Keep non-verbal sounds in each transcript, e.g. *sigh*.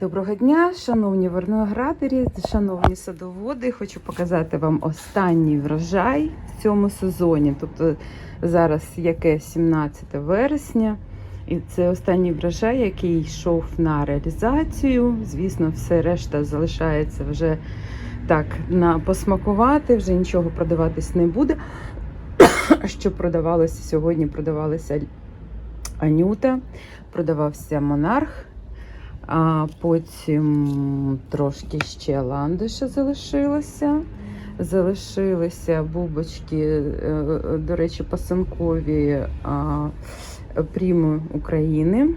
Доброго дня, шановні виноградарі, шановні садоводи. Хочу показати вам останній врожай в цьому сезоні. Тобто зараз яке 17 вересня, і це останній врожай, який йшов на реалізацію. Звісно, все решта залишається вже так на посмакувати, вже нічого продаватись не буде. *coughs* Що продавалося сьогодні? Продавалася Анюта, продавався монарх. А потім трошки ще ландиша залишилося. Залишилися бубочки, е, до речі, пасанкові пріми України.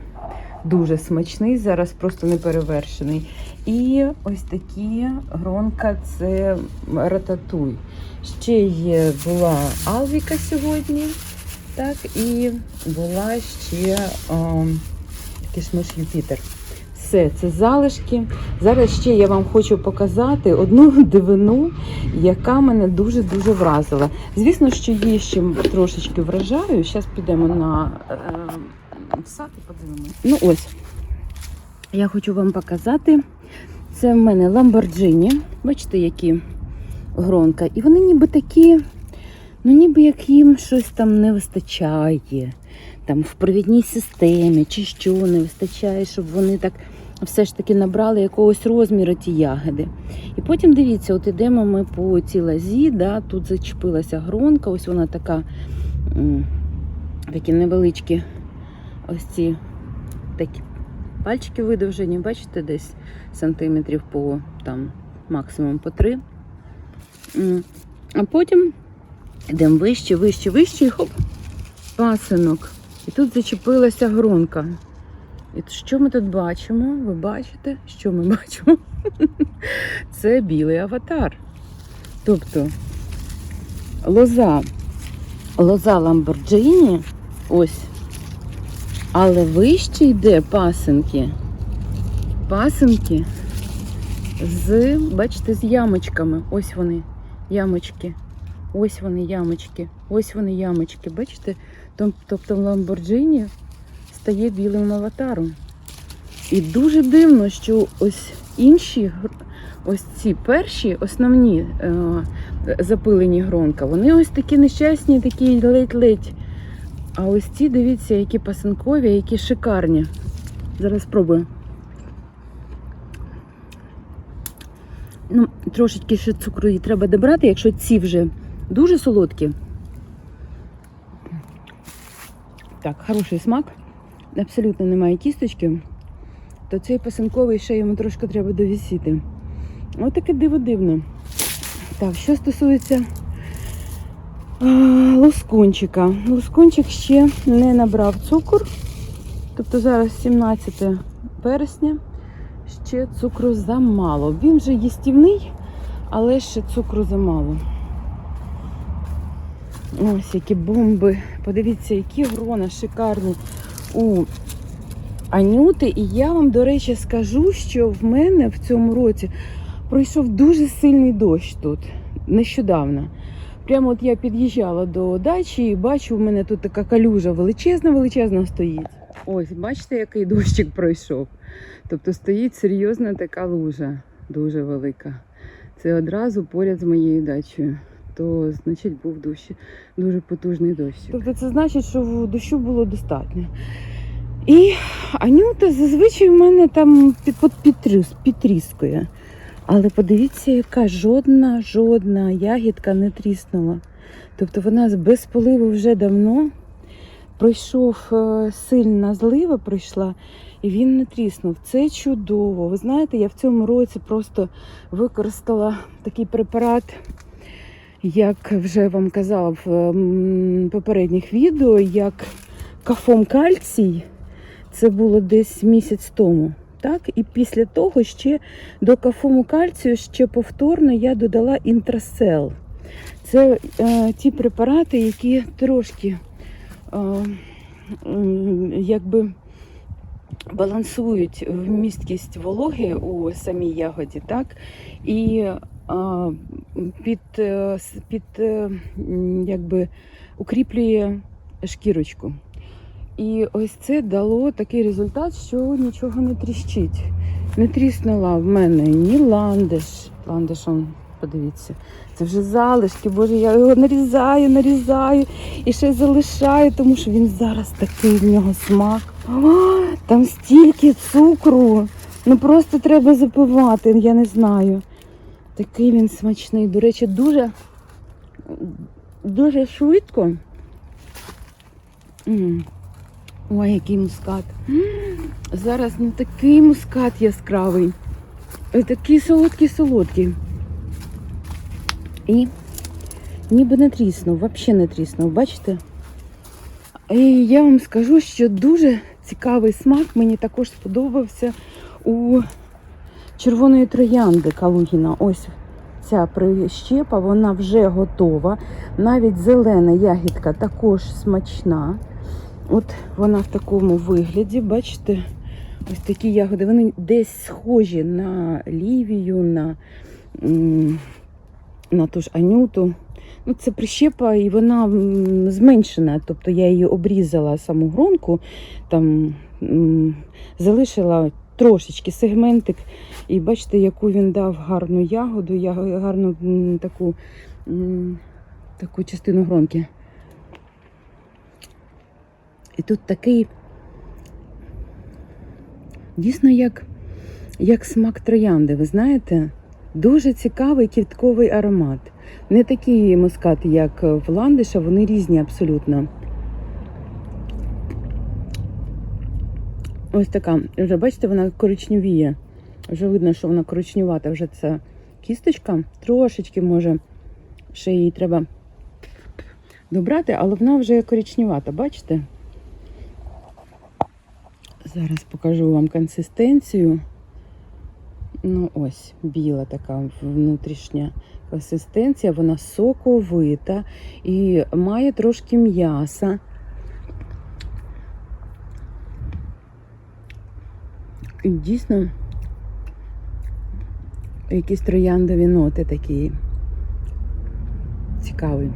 Дуже смачний, зараз просто неперевершений. І ось такі гронка це рататуй. Ще є була Алвіка сьогодні, так, і була ще а, кишмиш Юпітер. Все, це залишки. Зараз ще я вам хочу показати одну *laughs* дивину, яка мене дуже-дуже вразила. Звісно, що є ще трошечки вражаю. Зараз підемо на е, сад і подивимося. Ну ось, я хочу вам показати. Це в мене Ламборджині. Бачите, які гронка. І вони ніби такі, ну ніби як їм щось там не вистачає. Там в провідній системі чи що не вистачає, щоб вони так все ж таки набрали якогось розміру ті ягоди. І потім дивіться, от ідемо ми по цій лазі, да, тут зачепилася гронка, ось вона така, такі невеличкі ось ці такі пальчики видовжені, бачите, десь сантиметрів по там максимум по три. А потім йдемо вище, вище, вище хоп, пасинок. І тут зачепилася гронка. І що ми тут бачимо? Ви бачите, що ми бачимо? *laughs* Це білий аватар. Тобто лоза, лоза Ламборджині, ось, але вище йде пасинки. Пасинки з, бачите, з ямочками. Ось вони, ямочки. Ось вони ямочки. Ось вони ямочки. Бачите? Тобто в Ламборджині стає білим аватаром. І дуже дивно, що ось інші, ось ці перші основні е, запилені гронка, вони ось такі нещасні, такі ледь-ледь. А ось ці, дивіться, які пасинкові, які шикарні. Зараз спробую. Ну, трошечки ще цукру їй треба добрати, якщо ці вже дуже солодкі. Так, хороший смак абсолютно немає кісточки, то цей пасинковий ще йому трошки треба довісіти. Ось таке диво дивно. Так, що стосується а, лоскунчика. Лоскунчик ще не набрав цукор. Тобто зараз 17 вересня, ще цукру замало. Він вже їстівний, але ще цукру замало. Ось які бомби. Подивіться, які грона шикарні у Анюти. І я вам, до речі, скажу, що в мене в цьому році пройшов дуже сильний дощ тут нещодавно. Прямо от я під'їжджала до дачі і бачу, в мене тут така калюжа величезна, величезна стоїть. Ось, бачите, який дощик пройшов. Тобто стоїть серйозна така лужа, дуже велика. Це одразу поряд з моєю дачею. То, значить, був дощ, дуже потужний дощ. Тобто це значить, що дощу було достатньо. І Анюта зазвичай в мене там під, під, підтріс, підтріскує. Але подивіться, яка жодна, жодна ягідка не тріснула. Тобто вона без поливу вже давно пройшов е, сильна злива, прийшла, і він не тріснув. Це чудово. Ви знаєте, я в цьому році просто використала такий препарат, як вже вам казала в попередніх відео, як кафом кальцій. Це було десь місяць тому. Так, і після того ще до кафому кальцію ще повторно я додала інтрасел. Це е, ті препарати, які трошки е, якби балансують вмісткість вологи у самій ягоді, так? І під, е, під е, якби укріплює шкірочку. І ось це дало такий результат, що нічого не тріщить. Не тріснула в мене ні ландиш. Ландиш, он, подивіться, це вже залишки. Боже, я його нарізаю, нарізаю і ще залишаю, тому що він зараз такий в нього смак. О, там стільки цукру. Ну просто треба запивати, я не знаю. Такий він смачний. До речі, дуже, дуже швидко. Ой, який мускат. Зараз ну такий мускат яскравий. Ой, Такий солодкий солодкий. І ніби не тріснув, взагалі не тріснув, бачите? І я вам скажу, що дуже цікавий смак мені також сподобався у червоної троянди Калугіна. Ось ця прищепа, вона вже готова. Навіть зелена ягідка також смачна. От вона в такому вигляді, бачите, ось такі ягоди. Вони десь схожі на лівію, на, на ту ж анюту. Ну, це прищепа, і вона зменшена. Тобто я її обрізала саму гронку, там залишила трошечки сегментик. І бачите, яку він дав гарну ягоду, гарну таку, таку частину гронки. І тут такий дійсно як, як смак троянди, ви знаєте? Дуже цікавий квітковий аромат. Не такий мускат, як в ландиша, вони різні абсолютно. Ось така. Вже бачите, вона коричневіє. Вже видно, що вона коричневата. Вже ця кісточка. Трошечки може ще її треба добрати, але вона вже коричневата, бачите? Зараз покажу вам консистенцію. Ну, ось, біла така внутрішня консистенція, вона соковита і має трошки м'яса. І дійсно якісь трояндові ноти такі. Цікавий.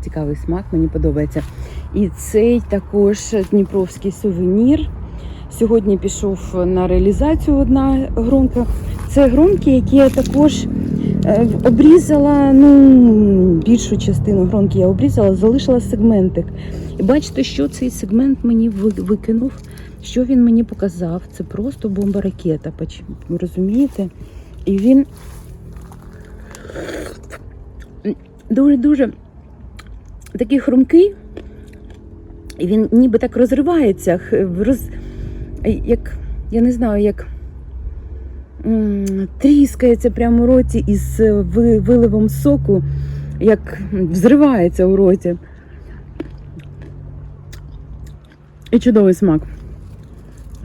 Цікавий смак, мені подобається. І цей також дніпровський сувенір. Сьогодні пішов на реалізацію одна гронка. Це гронки, які я також е, обрізала. Ну, більшу частину гронки я обрізала, залишила сегментик. І бачите, що цей сегмент мені викинув, що він мені показав. Це просто бомба ракета. Розумієте? І він дуже-дуже такий хрумкий. І він ніби так розривається, роз, як, я не знаю, як тріскається прямо у роті із е, виливом соку, як взривається у роті. І чудовий смак.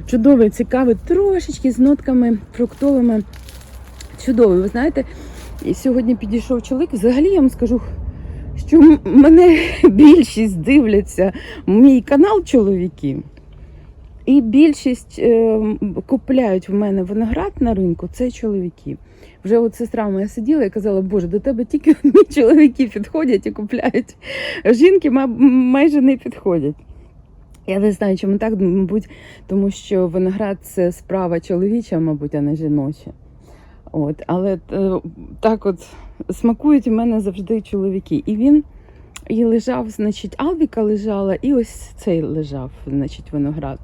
Чудовий, цікавий, трошечки з нотками фруктовими. Чудовий. Ви знаєте, і сьогодні підійшов чоловік. Взагалі я вам скажу, що мене *laughs* більшість дивляться мій канал чоловіків. І більшість е, купляють в мене виноград на ринку, це чоловіки. Вже от сестра моя сиділа і казала, Боже, до тебе тільки *laughs* одні чоловіки підходять і купляють. Жінки ма- майже не підходять. Я не знаю, чому так, мабуть, тому що виноград це справа чоловіча, мабуть, а не жіноча. От, але е, так от смакують у мене завжди чоловіки. І він і лежав, значить, Алвіка лежала, і ось цей лежав, значить, виноград.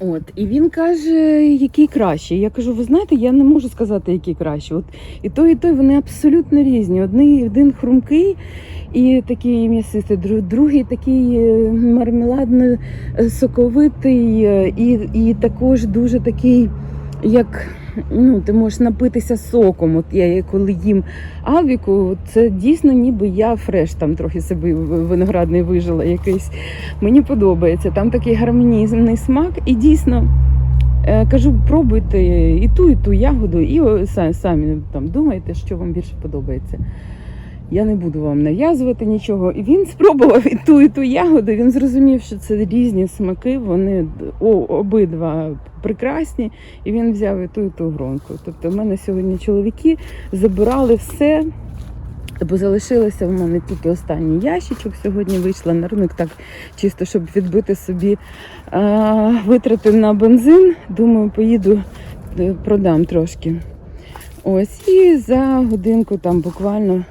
От, і він каже, який кращий. Я кажу, ви знаєте, я не можу сказати, який кращий. От і той, і той вони абсолютно різні. Одний, один хрумкий і такий м'ясистий, другий такий е, мармеладно соковитий, е, і, і також дуже такий, як ну, ти можеш напитися соком. От я коли їм авіку, це дійсно ніби я фреш там трохи собі виноградний вижила якийсь. Мені подобається. Там такий гармонійний смак, і дійсно. е, Кажу, пробуйте і ту, і ту ягоду, і самі там думайте, що вам більше подобається. Я не буду вам нав'язувати нічого. І він спробував і ту, і ту ягоду. Він зрозумів, що це різні смаки, вони о, обидва прекрасні. І він взяв і ту, і ту гронку. Тобто, в мене сьогодні чоловіки забирали все, Бо залишилося в мене тільки останній ящичок. Сьогодні вийшла на ринок так чисто, щоб відбити собі а, витрати на бензин. Думаю, поїду, е, продам трошки. Ось, і за годинку там буквально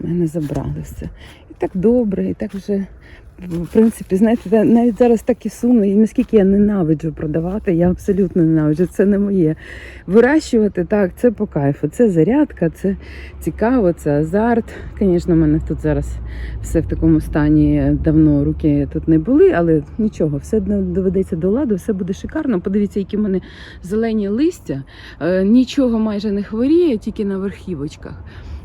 мене забрали все. І так добре, і так вже. В принципі, знаєте, навіть зараз так і сумно, і наскільки я ненавиджу продавати, я абсолютно ненавиджу. Це не моє. Вирощувати так, це по кайфу, це зарядка, це цікаво, це азарт. Звісно, в мене тут зараз все в такому стані давно руки тут не були, але нічого, все доведеться до ладу, все буде шикарно. Подивіться, які в мене зелені листя, Е, нічого майже не хворіє, тільки на верхівочках.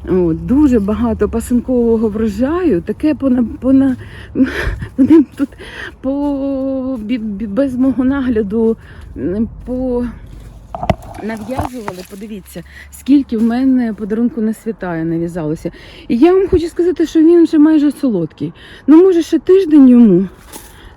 От, дуже багато пасинкового врожаю, таке пона, пона, *laughs* вони тут по, без мого нагляду по нав'язували. Подивіться, скільки в мене подарунку на святая нав'язалося. І я вам хочу сказати, що він вже майже солодкий. Ну, може, ще тиждень йому.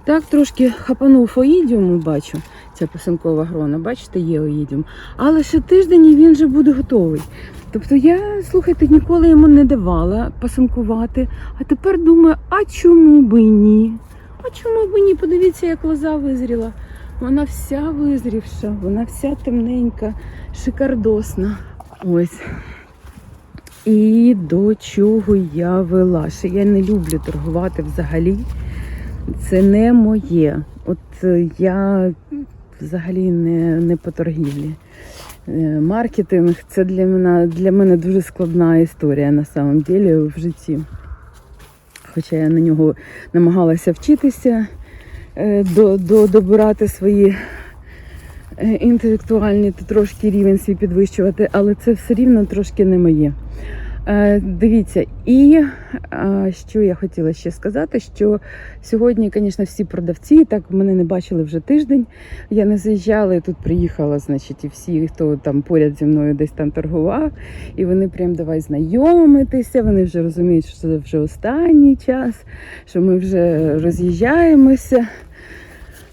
Так, трошки хапанув оїдіуму, бачу. Ця пасинкова грона, бачите, є оїдіум. Але ще тиждень і він вже буде готовий. Тобто я, слухайте, ніколи йому не давала пасинкувати. А тепер думаю, а чому би ні? А чому би ні? Подивіться, як лоза визріла. Вона вся визрівша, вона вся темненька, шикардосна. Ось. І до чого я вела? Що я не люблю торгувати взагалі. Це не моє. От е, я взагалі не, не по торгівлі. Е, Маркетинг це для мене, для мене дуже складна історія на самом деле в житті. Хоча я на нього намагалася вчитися, е, до, до, добирати свої е, інтелектуальні трошки рівень свій підвищувати, але це все рівно трошки не моє. Е, Дивіться, і е, що я хотіла ще сказати, що сьогодні, звісно, всі продавці так мене не бачили вже тиждень. Я не заїжджала, і тут приїхала, значить, і всі, хто там поряд зі мною десь там торгував, і вони прям давай знайомитися. Вони вже розуміють, що це вже останній час, що ми вже роз'їжджаємося.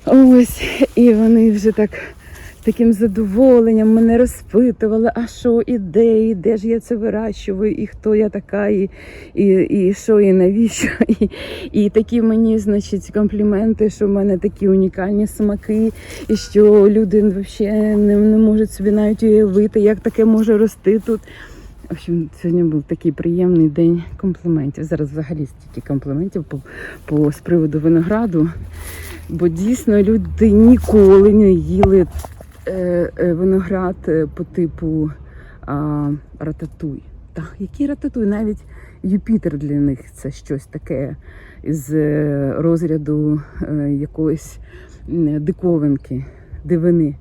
Ось, і вони вже так таким задоволенням мене розпитували, а що і де, і де ж я це вирощую, і хто я така, і, і, і що, і навіщо. І, і такі мені, значить, компліменти, що в мене такі унікальні смаки, і що люди взагалі не, не можуть собі навіть уявити, як таке може рости тут. В общем, сьогодні був такий приємний день компліментів. Зараз взагалі стільки компліментів по, по з приводу винограду. Бо дійсно люди ніколи не їли виноград е, по типу а, рататуй. Так, який рататуй? Навіть Юпітер для них це щось таке з е, розряду е, якоїсь диковинки, дивини.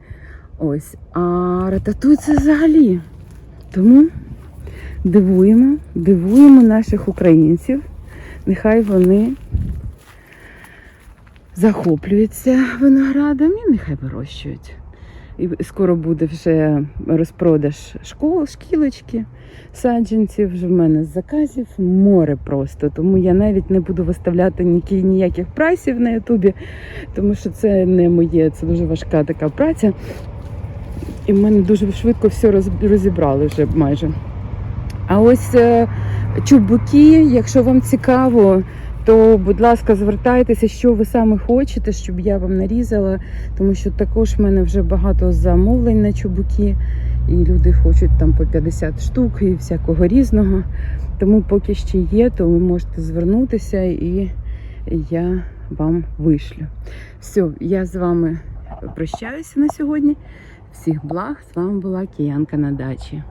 Ось. А рататуй це взагалі. Тому дивуємо, дивуємо наших українців. Нехай вони захоплюються виноградом і нехай вирощують. І скоро буде вже розпродаж школ, шкілочки, саджанців. Вже в мене з заказів море просто. Тому я навіть не буду виставляти ніякі- ніяких прайсів на Ютубі, тому що це не моє, це дуже важка така праця. І в мене дуже швидко все роз- розібрали вже майже. А ось е, чубуки, якщо вам цікаво, то, будь ласка, звертайтеся, що ви саме хочете, щоб я вам нарізала, тому що також в мене вже багато замовлень на чубуки, і люди хочуть там по 50 штук і всякого різного. Тому поки ще є, то ви можете звернутися і я вам вишлю. Все, я з вами прощаюся на сьогодні. Всіх благ, з вами була Киянка на дачі.